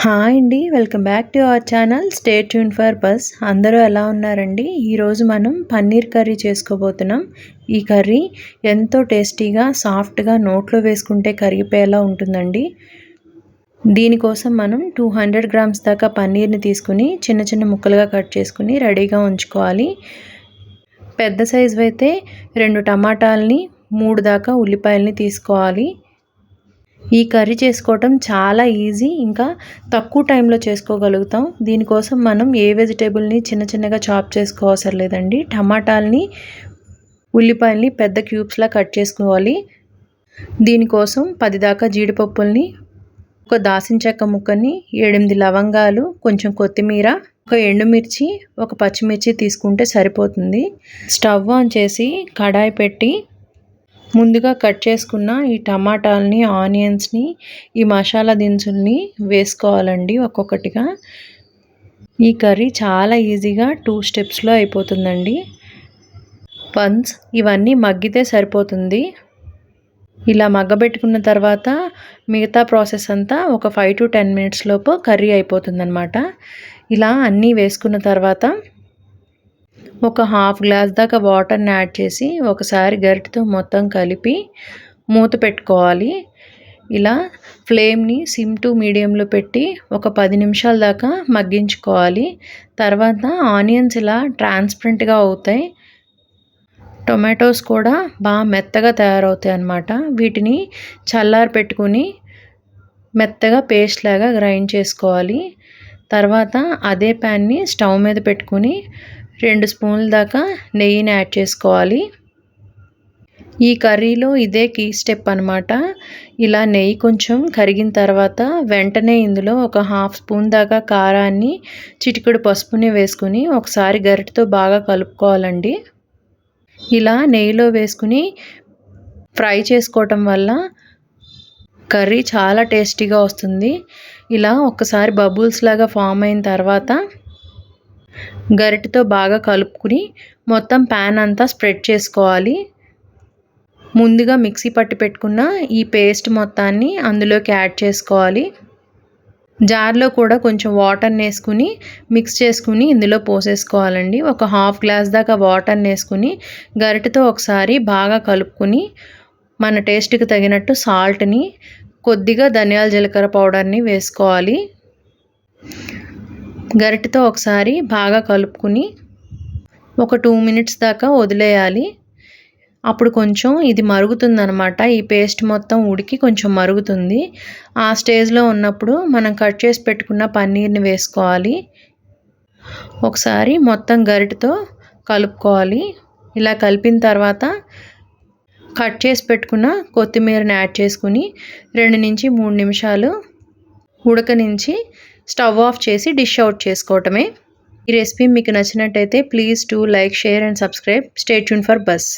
Hi అండి welcome back to our channel. Stay tune for bus. అందరూ ఎలా ఉన్నారండి? ఈరోజు మనం పన్నీర్ కర్రీ చేసుకోబోతున్నాం. ఈ కర్రీ ఎంతో టేస్టీగా సాఫ్ట్గా నోట్లో వేసుకుంటే కరిగిపోయేలా ఉంటుందండి. దీనికోసం మనం టూ హండ్రెడ్ గ్రామ్స్ దాకా పన్నీర్ని తీసుకుని చిన్న చిన్న ముక్కలుగా కట్ చేసుకుని రెడీగా ఉంచుకోవాలి. పెద్ద సైజు అయితే రెండు టమాటాలని మూడు దాకా ఉల్లిపాయలని తీసుకోవాలి. ఈ కర్రీ చేసుకోవటం చాలా ఈజీ. ఇంకా తక్కువ టైంలో చేసుకోగలుగుతాం. దీనికోసం మనం ఏ వెజిటేబుల్ని చిన్న చిన్నగా చాప్ చేసుకోవసరం లేదండి. టమాటాలని ఉల్లిపాయల్ని పెద్ద క్యూబ్స్లా కట్ చేసుకోవాలి. దీనికోసం పది దాకా జీడిపప్పుల్ని ఒక దాసిన చెక్క ముక్కని ఏడెనిమిది లవంగాలు కొంచెం కొత్తిమీర ఒక ఎండుమిర్చి ఒక పచ్చిమిర్చి తీసుకుంటే సరిపోతుంది. స్టవ్ ఆన్ చేసి కడాయి పెట్టి ముందుగా కట్ చేసుకున్న ఈ టమాటాలని ఆనియన్స్ని ఈ మసాలా దినుసుల్ని వేసుకోవాలండి ఒక్కొక్కటిగా. ఈ కర్రీ చాలా ఈజీగా టూ స్టెప్స్లో అయిపోతుందండి. వన్స్ ఇవన్నీ మగ్గితే సరిపోతుంది. ఇలా మగ్గబెట్టుకున్న తర్వాత మిగతా ప్రాసెస్ అంతా ఒక ఫైవ్ టు టెన్ మినిట్స్ లోపు కర్రీ అయిపోతుందన్నమాట. ఇలా అన్నీ వేసుకున్న తర్వాత ఒక హాఫ్ గ్లాస్ దాకా వాటర్ని యాడ్ చేసి ఒకసారి గరిటతో మొత్తం కలిపి మూత పెట్టుకోవాలి. ఇలా ఫ్లేమ్ని సిమ్ టు మీడియంలో పెట్టి ఒక పది నిమిషాల దాకా మగ్గించుకోవాలి. తర్వాత ఆనియన్స్ ఇలా ట్రాన్స్పరెంట్గా అవుతాయి. టొమాటోస్ కూడా బాగా మెత్తగా తయారవుతాయి అన్నమాట. వీటిని చల్లారి పెట్టుకుని మెత్తగా పేస్ట్ లాగా గ్రైండ్ చేసుకోవాలి. తర్వాత అదే ప్యాన్ని స్టవ్ మీద పెట్టుకుని రెండు స్పూన్ల దాకా నెయ్యిని యాడ్ చేసుకోవాలి. ఈ కర్రీలో ఇదే కీ స్టెప్ అనమాట ఇలా నెయ్యి కొంచెం కరిగిన తర్వాత వెంటనే ఇందులో ఒక హాఫ్ స్పూన్ దాకా కారాన్ని చిటికుడు పసుపుని వేసుకుని ఒకసారి గరిటతో బాగా కలుపుకోవాలండి. ఇలా నెయ్యిలో వేసుకుని ఫ్రై చేసుకోవటం వల్ల కర్రీ చాలా టేస్టీగా వస్తుంది. ఇలా ఒక్కసారి బబుల్స్ లాగా ఫామ్ అయిన తర్వాత గరిటతో బాగా కలుపుకుని మొత్తం ప్యాన్ అంతా స్ప్రెడ్ చేసుకోవాలి. ముందుగా మిక్సీ పట్టి పెట్టుకున్న ఈ పేస్ట్ మొత్తాన్ని అందులోకి యాడ్ చేసుకోవాలి. జార్లో కూడా కొంచెం వాటర్ని వేసుకుని మిక్స్ చేసుకుని ఇందులో పోసేసుకోవాలండి. ఒక హాఫ్ గ్లాస్ దాకా వాటర్ని వేసుకుని గరిటతో ఒకసారి బాగా కలుపుకుని మన టేస్ట్కి తగినట్టు సాల్ట్ని కొద్దిగా ధనియాల జీలకర్ర పౌడర్ని వేసుకోవాలి. గరిటతో ఒకసారి బాగా కలుపుకుని ఒక టూ మినిట్స్ దాకా వదిలేయాలి. అప్పుడు కొంచెం ఇది మరుగుతుందనమాట ఈ పేస్ట్ మొత్తం ఉడికి కొంచెం మరుగుతుంది. ఆ స్టేజ్లో ఉన్నప్పుడు మనం కట్ చేసి పెట్టుకున్న పన్నీర్ని వేసుకోవాలి. ఒకసారి మొత్తం గరిటతో కలుపుకోవాలి. ఇలా కలిపిన తర్వాత కట్ చేసి పెట్టుకున్న కొత్తిమీరని యాడ్ చేసుకుని రెండు నుంచి మూడు నిమిషాలు ఉడకనించి స్టవ్ ఆఫ్ చేసి డిష్ అవుట్ చేసుకోవటమే. ఈ రెసిపీ మీకు నచ్చినట్టయితే please to like share and subscribe. Stay tune for bus.